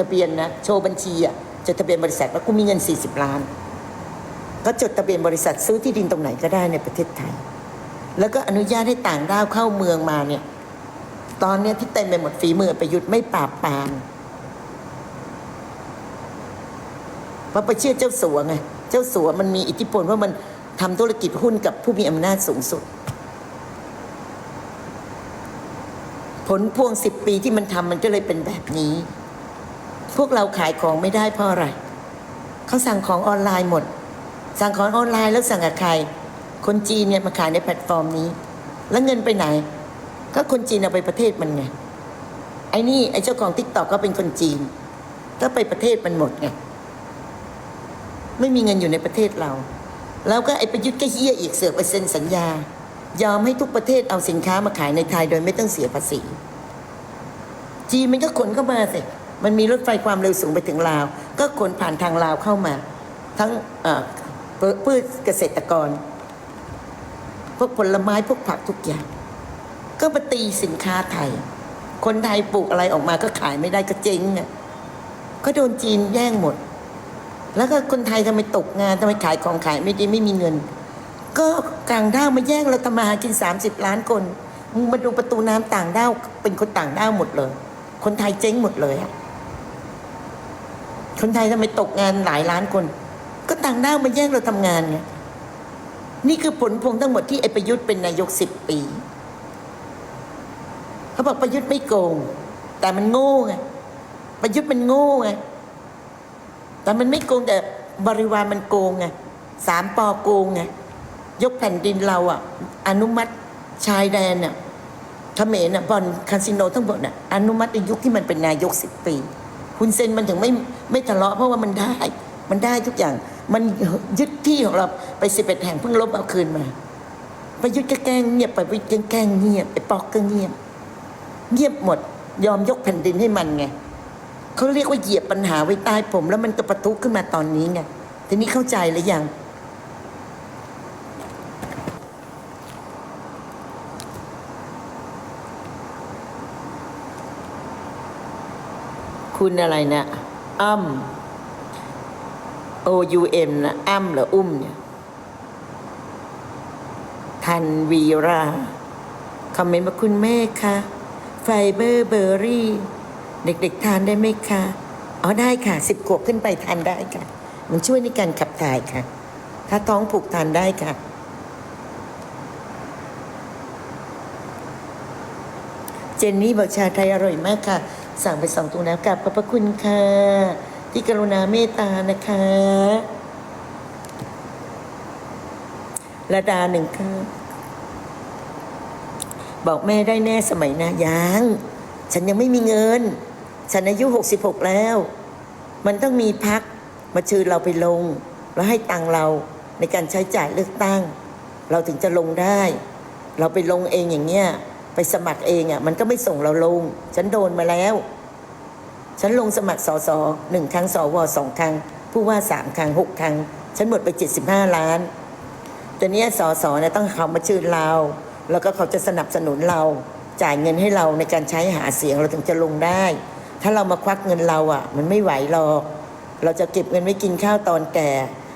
ทะเบียนนะโชว์บัญชีอะจดทะเบียนบริษัทว่ากูมีเงิน 40 ล้าน ก็จดทะเบียนบริษัทซื้อที่ดินตรงไหนก็ได้ในประเทศไทย แล้วก็อนุญาตให้ต่างด้าวเข้าเมืองมาเนี่ยตอนเนี้ยที่เต็มไปหมดฝีมือประยุทธ์ไม่ปราบปรามเพราะไปเชื่อเจ้าสัวไงเจ้าสัวมันมีอิทธิพลว่ามันทำธุรกิจหุ้นกับผู้มีอำนาจสูงสุด ผลพวงสิบปีที่มันทำมันก็เลยเป็นแบบนี้ พวกเราขายของไม่ได้เพราะอะไรเขาสั่งของออนไลน์หมด สั่งของออนไลน์แล้วสั่งกับใคร คนจีนเนี่ยมาขายในแพลตฟอร์มนี้ แล้วเงินไปไหน ก็คนจีนเอาไปประเทศมันไงไอ้นี่ไอ้เจ้าของทิกตอกก็เป็นคนจีน ก็ไปประเทศมันหมดไงไม่มีเงินอยู่ในประเทศเรา แล้วก็ไอ้ประยุทธ์ก็เฮี้ยอีกเสือกไปเซ็นสัญญา ยอมให้ทุกประเทศเอาสินค้ามาขายในไทยโดยไม่ต้องเสียภาษีจีนมันก็ขนเข้ามาสิ มันมีรถไฟความเร็วสูงไปถึงลาว ก็ขนผ่านทางลาวเข้ามา ทั้งพืชเกษตรกร พวกผลไม้พวกผักทุกอย่าง ก็มาตีสินค้าไทย คนไทยปลูกอะไรออกมาก็ขายไม่ได้ก็เจ๊งอะก็โดนจีนแย่งหมด แล้วก็คนไทยทำไมตกงานทำไมขายของขายไม่ดีไม่มีเงิน ก็ต่างด้าวมาแย่งเราทำมาหากิน 30 ล้านคนมึงมาดูประตูน้ำต่างด้าวเป็นคนต่างด้าวหมดเลย คนไทยเจ๊งหมดเลยอะ คนไทยทำไมตกงานหลายล้านคน ก็ต่างด้าวมาแย่งเราทำงานไงนี่คือผลพวงทั้งหมดที่ไอประยุทธ์เป็นนายกสิบปี เขาบอกประยุทธ์ไม่โกง แต่มันโง่ไงประยุทธ์มันโง่ไงแต่มันไม่โกงแต่บริวารมันโกงไงสามปอโกงไงยกแผ่นดินเราอะ อนุมัติชายแดนน่ะเขมรน่ะบอลคาสิโนทั้งหมดน่ะอนุมัติในยุคที่มันเป็นนายกสิบปี คุณเซนมันถึงไม่ไม่ทะเลาะเพราะว่ามันได้ มันได้ทุกอย่าง มันยึดที่ของเราไปสิบเอ็ดแห่งเพิ่งลบเอาคืนมาประยุทธ์ก็แกล้งเงียบไปประยุทธ์ก็แกล้งเงียบไปปอกก็เงียบ เงียบหมด ยอมยกแผ่นดินให้มันไงเขาเรียกว่าเหยียบปัญหาไว้ใต้ผม แล้วมันก็ประทุขึ้นมาตอนนี้ไงทีนี้เข้าใจหรือยัง คุณอะไรนะอ้ำ O U M นะอ้ำหรืออุ้มเนี่ยทันวีราคอมเมนต์มาคุณแม่คะไฟเบอร์เบอร์รี่ เด็กๆทานได้ไหมคะ อ๋อได้ค่ะสิบขวบขึ้นไปทานได้ค่ะ มันช่วยในการขับถ่ายค่ะ ถ้าท้องผูกทานได้ค่ะ เจนนี่บอกชาไทยอร่อยมากค่ะ สั่งไปสองตัวแล้วกลับขอบพระคุณค่ะ ที่กรุณาเมตตานะคะระดาหนึ่งค่ะบอกแม่ได้แน่สมัยนะยังฉันยังไม่มีเงิน ฉันอายุหกสิบหกแล้ว มันต้องมีพักมาเชิญเราไปลง แล้วให้ตังเราในการใช้จ่ายเลือกตั้ง เราถึงจะลงได้ เราไปลงเองอย่างเงี้ย ไปสมัครเองอะมันก็ไม่ส่งเราลง ฉันโดนมาแล้ว ฉันลงสมัครสอสอหนึ่งครั้งสวสองครั้ง ผู้ว่าสามครั้งหกครั้ง ฉันหมดไปเจ็ดสิบห้าล้านต่เนี้สอสอเนี่ยต้องเขามาชื่อเรา แล้วก็เขาจะสนับสนุนเรา จ่ายเงินให้เราในการใช้หาเสียงเราถึงจะลงได้ ถ้าเรามาควักเงินเราอะ มันไม่ไหวหรอกเราจะเก็บเงินไว้กินข้าวตอนแก่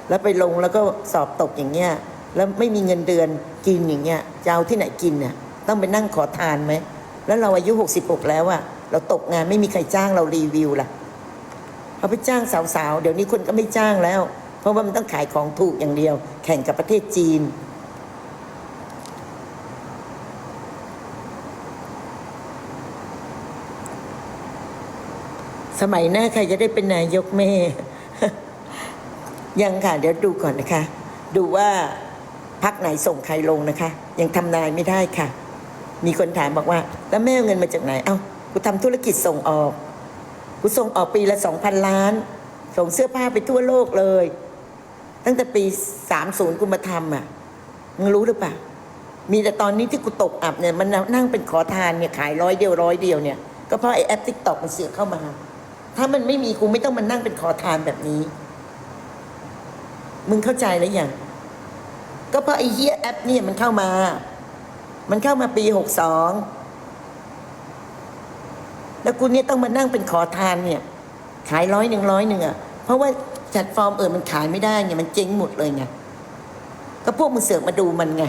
แล้วไปลงแล้วก็สอบตกอย่างเงี้ยแล้วไม่มีเงินเดือนกินอย่างเงี้ยจะเอาที่ไหนกินน่ะ ต้องไปนั่งขอทานไหม แล้วเราอายุ 66 แล้วอะเราตกงานไม่มีใครจ้างเรารีวิวล่ะเขาไปจ้างสาวๆ เดี๋ยวนี้คนก็ไม่จ้างแล้ว เพราะว่ามันต้องขายของถูกอย่างเดียว แข่งกับประเทศจีน สมัยหน้าใครจะได้เป็นนายกแม่ ยังค่ะ เดี๋ยวดูก่อนนะคะ ดูว่าพักไหนส่งใครลงนะคะ ยังทำนายไม่ได้ค่ะ มีคนถามบอกว่า แล้วแม่เอาเงินมาจากไหน เอ้ากูทำธุรกิจส่งออก กูส่งออกปีละสองพันล้าน ส่งเสื้อผ้าไปทั่วโลกเลย ตั้งแต่ปีสามศูนย์กูมาทำอะ มึงรู้หรือเปล่า มีแต่ตอนนี้ที่กูตกอับเนี่ยมันนั่งเป็นขอทานเนี่ยขายร้อยเดียวร้อยเดียวเนี่ย ก็เพราะไอแอปทิกตอกมันเสือกเข้ามา ถ้ามันไม่มีกูไม่ต้องมานั่งเป็นขอทานแบบนี้ มึงเข้าใจแล้วยัง ก็เพราะไอเฮียแอปเนี่ยมันเข้ามา มันเข้ามาปีหกสองแล้วกูเนี่ยต้องมานั่งเป็นขอทานเนี่ย ขายร้อยหนึ่งร้อยหนึ่งอะ เพราะว่าแพลตฟอร์มเออมันขายไม่ได้ไงมันเจ๊งหมดเลยไงก็พวกมึงเสือกมาดูมันไง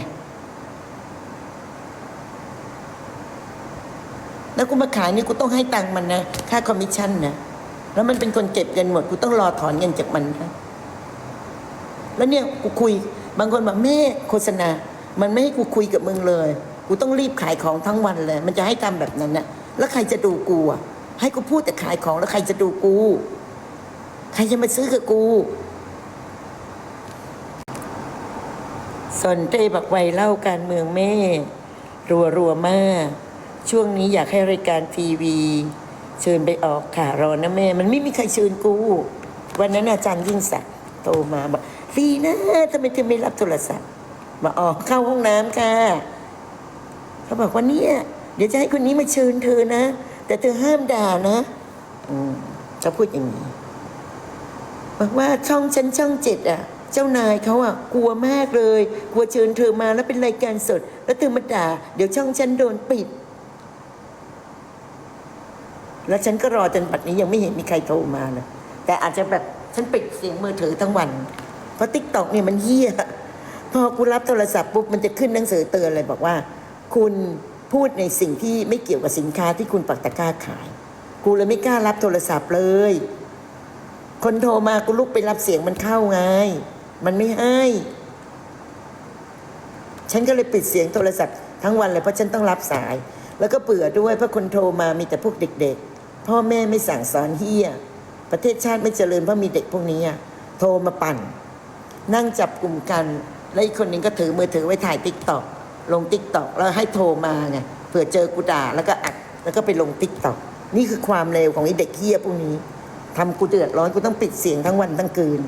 แล้วกูมาขายนี่กูต้องให้ตังค์มันนะค่าคอมมิชชั่นนะแล้วมันเป็นคนเก็บเงินหมดกูต้องรอถอนเงินจากมันนะแล้วเนี่ยกูคุยบางคนบอกแม่โฆษณา มันไม่ให้กูคุยกับมึงเลย กูต้องรีบขายของทั้งวันเลย มันจะให้ทำแบบนั้นนะแล้วใครจะดูกูอะ ให้กูพูดแต่ขายของแล้วใครจะดูกู ใครจะมาซื้อกับกูสนเต้บักไวเล่าการเมืองแม่ รัวรัวมาก ช่วงนี้อยากให้รายการทีวี เชิญไปออกค่ะรอนะแม่ มันไม่มีใครเชิญกู วันนั้นอาจารย์ยิ่งศักดิ์โทรมาบอกลีนะทำไมเธอไม่รับโทรศัพท์ มาออกเข้าห้องน้ำค่ะเขาบอกว่าเนี่ย เดี๋ยวจะให้คนนี้มาเชิญเธอนะ แต่เธอห้ามด่านะอืมเขาพูดอย่างนี้บอกว่าช่องฉันช่องเจ็ดอะ เจ้านายเขาอะ กลัวมากเลย กลัวเชิญเธอมาแล้วเป็นรายการสด แล้วเธอมาด่า เดี๋ยวช่องฉันโดนปิด แล้วฉันก็รอจนบัดนี้ยังไม่เห็นมีใครโทรมาเลยแต่อาจจะแบบฉันปิดเสียงมือถือทั้งวัน เพราะติ๊กตอกเนี่ยมันเหี้ย อกูรับโทรศัพท์ปุ๊บมันจะขึ้นหนังสือเตือนเลยบอกว่า คุณพูดในสิ่งที่ไม่เกี่ยวกับสินค้าที่คุณปักตะกร้าขาย กูเลยไม่กล้ารับโทรศัพท์เลย คนโทรมากูลุกไปรับเสียงมันเข้าไง มันไม่ให้ ฉันก็เลยปิดเสียงโทรศัพท์ทั้งวันเลยเพราะฉันต้องรับสาย แล้วก็เบื่อด้วยเพราะคนโทรมามีแต่พวกเด็ก ๆ พ่อแม่ไม่สั่งสอนเฮียประเทศชาติไม่เจริญเพราะมีเด็กพวกนี้โทรมาปั่น นั่งจับกลุ่มกัน แล้วอีกคนหนึ่งก็ถือมือถือไว้ถ่ายติ๊กตอกลงติ๊กตอกแล้วให้โทรมาไงเผื่อเจอกูด่าแล้วก็อัดแล้วก็ไปลงติ๊กตอกนี่คือความเลวของไอ้เด็กเฮียพวกนี้ทำกูเดือดร้อนกูต้องปิดเสียงทั้งวันทั้งคืน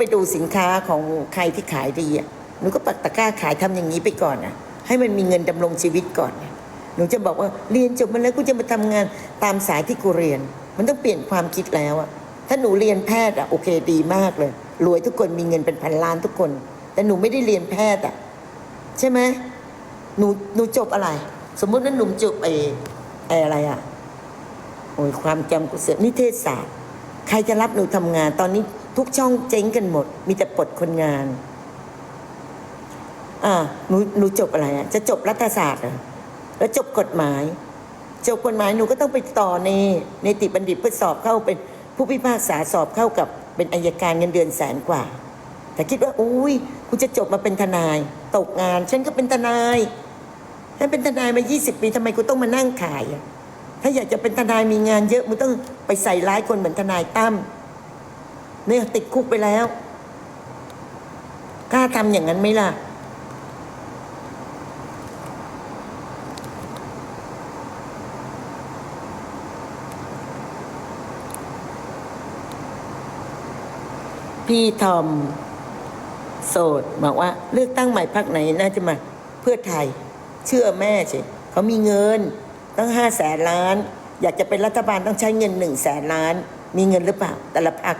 ไปดูสินค้าของใครที่ขายดีอะหนูก็ปักตะกร้าขายทำอย่างนี้ไปก่อนอะ ให้มันมีเงินดำรงชีวิตก่อนหนูจะบอกว่าเรียนจบมาแล้วกูจะมาทำงานตามสายที่กูเรียน มันต้องเปลี่ยนความคิดแล้วอะถ้าหนูเรียนแพทย์อะโอเคดีมากเลย รวยทุกคนมีเงินเป็นพันล้านทุกคน แต่หนูไม่ได้เรียนแพทย์อะใช่ไหมหนูหนูจบอะไร สมมุติว่าหนูจบไอ้ไอ้อะไรอะโอ้ยความจำกูเสียนิเทศศาสตร์ ใครจะรับหนูทำงาน ตอนนี้ทุกช่องเจ๊งกันหมด มีแต่ปลดคนงานอ่าหนูหนูจบอะไรอะจะจบรัฐศาสตร์เหรอแล้วจบกฎหมายจบกฎหมายหนูก็ต้องไปต่อในในติบัณฑิตเพื่อสอบเข้าเป็นผู้พิพากษาสอบเข้ากับ เป็นอายการเงินเดือนแสนกว่า แต่คิดว่าอุ้ยกูจะจบมาเป็นทนาย ตกงาน ฉันก็เป็นทนายฉันเป็นทนายมา 20 ปีทำไมกูต้องมานั่งขายอะถ้าอยากจะเป็นทนายมีงานเยอะมึงต้องไปใส่ร้ายคนเหมือนทนายตั้มเนี่ยติดคุกไปแล้วกล้าทำอย่างนั้นไหมล่ะ พี่ทอมโสดบอกว่า เลือกตั้งใหม่พักไหนน่าจะมาเพื่อไทย เชื่อแม่สิเขามีเงินตั้งห้าแสนล้าน อยากจะเป็นรัฐบาลต้องใช้เงินหนึ่งแสนล้าน มีเงินหรือเปล่า แต่ละพัก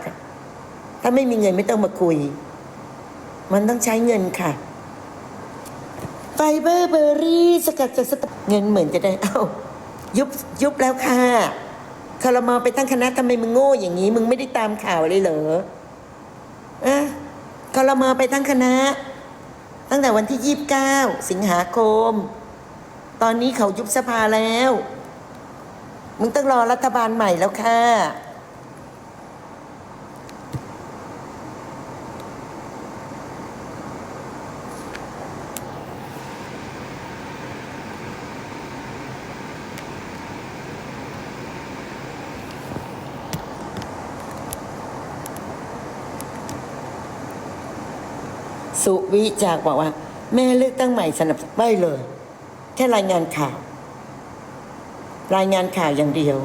ถ้าไม่มีเงินไม่ต้องมาคุย มันต้องใช้เงินค่ะไฟเบอร์เบอรี่สกัดจากสตเงินเหมือนจะได้เอ้ายุบยุบแล้วค่ะคารมอไปตั้งคณะทำไมมึงโง่อย่างนี้ มึงไม่ได้ตามข่าวเลยเหรอ คลมอไปทั้งคณะ ตั้งแต่วันที่ 29 สิงหาคม ตอนนี้เขายุบสภาแล้ว มึงต้องรอรัฐบาลใหม่แล้วค่ะ สุวิจากบอกว่า แม่เลือกตั้งใหม่สนับไม่เลย แค่รายงานข่าว รายงานข่าวอย่างเดียว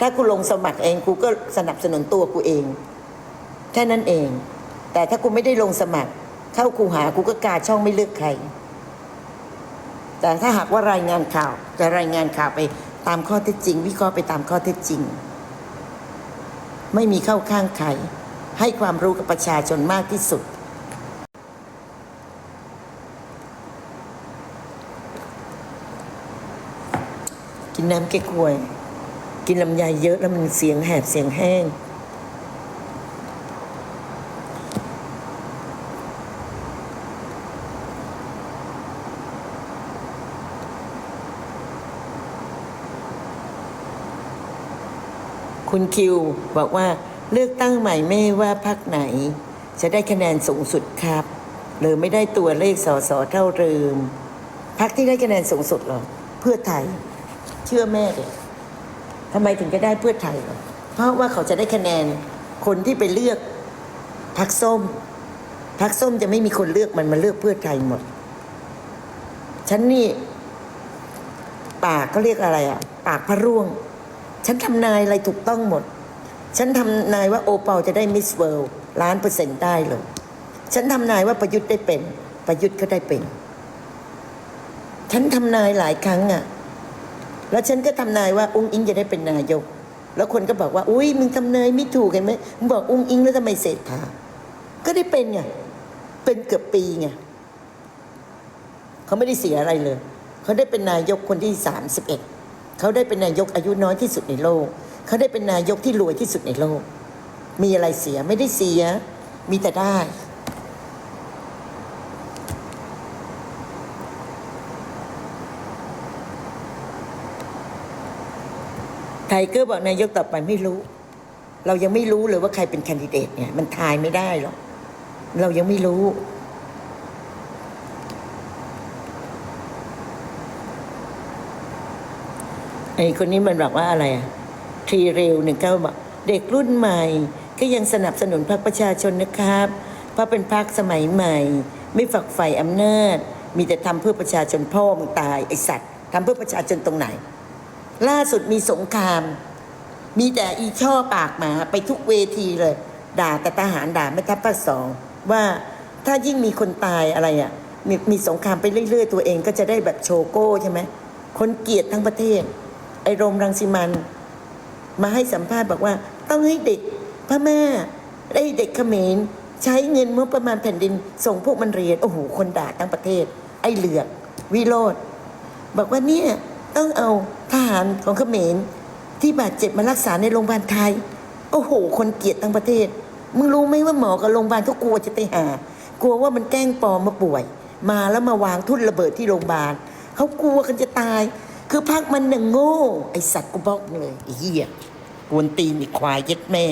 ถ้ากูลงสมัครเองกูก็สนับสนุนตัวกูเอง แค่นั้นเอง แต่ถ้ากูไม่ได้ลงสมัคร เข้ากูหากูก็กาช่องไม่เลือกใคร แต่ถ้าหากว่ารายงานข่าวจะรายงานข่าวไปตามข้อเท็จจริง วิเคราะห์ไปตามข้อเท็จจริง ไม่มีเข้าข้างใครให้ความรู้กับประชาชนมากที่สุด กินน้ำเก๊กฮวย กินลำไยเยอะแล้วมันเสียงแหบเสียงแห้ง คุณคิวบอกว่าเลือกตั้งใหม่ไม่ว่าพักไหน จะได้คะแนนสูงสุดครับหรือไม่ได้ตัวเลขสอสอเท่าเดิมพักที่ได้คะแนนสูงสุดหรอ เพื่อไทย เชื่อแม่เด็กทำไมถึงจะได้เพื่อไทย เพราะว่าเขาจะได้คะแนนคนที่ไปเลือกพักส้มพักส้มจะไม่มีคนเลือกมันมาเลือกเพื่อไทยหมด ฉันนี่ ปากก็เรียกอะไรอะ ปากพระร่วง ฉันทำนายอะไรถูกต้องหมด ฉันทำนายว่าโอเปาจะได้มิสเวิลด์ล้านเปอร์เซ็นต์ได้เลย ฉันทำนายว่าประยุทธ์ได้เป็น ประยุทธ์ก็ได้เป็น ฉันทำนายหลายครั้งอะ แล้วฉันก็ทำนายว่าอุ้งอิงจะได้เป็นนายก แล้วคนก็บอกว่า อุ้ยมึงทำนายไม่ถูกเห็นไหมมึงบอกอุ้งอิงแล้วทำไมเศรษฐาก็ได้เป็นไงเป็นเกือบปีไงเขาไม่ได้เสียอะไรเลย เขาได้เป็นนายกคนที่สามสิบเอ็ดเขาได้เป็นนายกอายุน้อยที่สุดในโลก เขาได้เป็นนายกที่รวยที่สุดในโลก มีอะไรเสียไม่ได้เสีย มีแต่ได้ ไทเกอร์บอกนายกต่อไปไม่รู้ เรายังไม่รู้เลยว่าใครเป็นแคนดิเดตเนี่ย มันทายไม่ได้หรอกเรายังไม่รู้ ไอ้คนนี้มันบอกว่าอะไรอะทรีเรลหนึ่งเก้าบอกเด็กรุ่นใหม่ ก็ยังสนับสนุนพรรคประชาชนนะครับ เพราะเป็นพรรคสมัยใหม่ ไม่ฝักใฝ่อำนาจ มีแต่ทำเพื่อประชาชนพ่อมึงตายไอสัตว์ทำเพื่อประชาชนตรงไหน ล่าสุดมีสงคราม มีแต่อีช่อปากหมาไปทุกเวทีเลย ด่าแต่ทหารด่าไม่ทัพภาคสองว่าถ้ายิ่งมีคนตายอะไรอะ่ะมีมีสงครามไปเรื่อย ๆ ตัวเองก็จะได้แบบโชโก้ใช่ไหมคนเกลียดทั้งประเทศ ไอโรมรังสิมันมาให้สัมภาษณ์บอกว่า ต้องให้เด็กพม่าได้เด็กเขมรใช้เงินงบประมาณแผ่นดิน ส่งพวกมันเรียน โอ้โห คนด่าทั้งประเทศ ไอเหลือกวิโรธบอกว่าเนี่ย ต้องเอา ทหารของเขมรที่บาดเจ็บมารักษาในโรงพยาบาลไทย โอ้โห คนเกลียดทั้งประเทศ มึงรู้ไหมว่าหมอกับโรงพยาบาลเขากลัวจะไปหา กลัวว่ามันแกล้งปลอมมาป่วย มาแล้วมาวางทุ่นระเบิดที่โรงพยาบาลเขากลัวกันจะตาย คือพักมันหนึ่งโง่ ไอสัตว์กูบอกเลยไอ้เหี้ยกวนตีนอีควายเย็ดแม่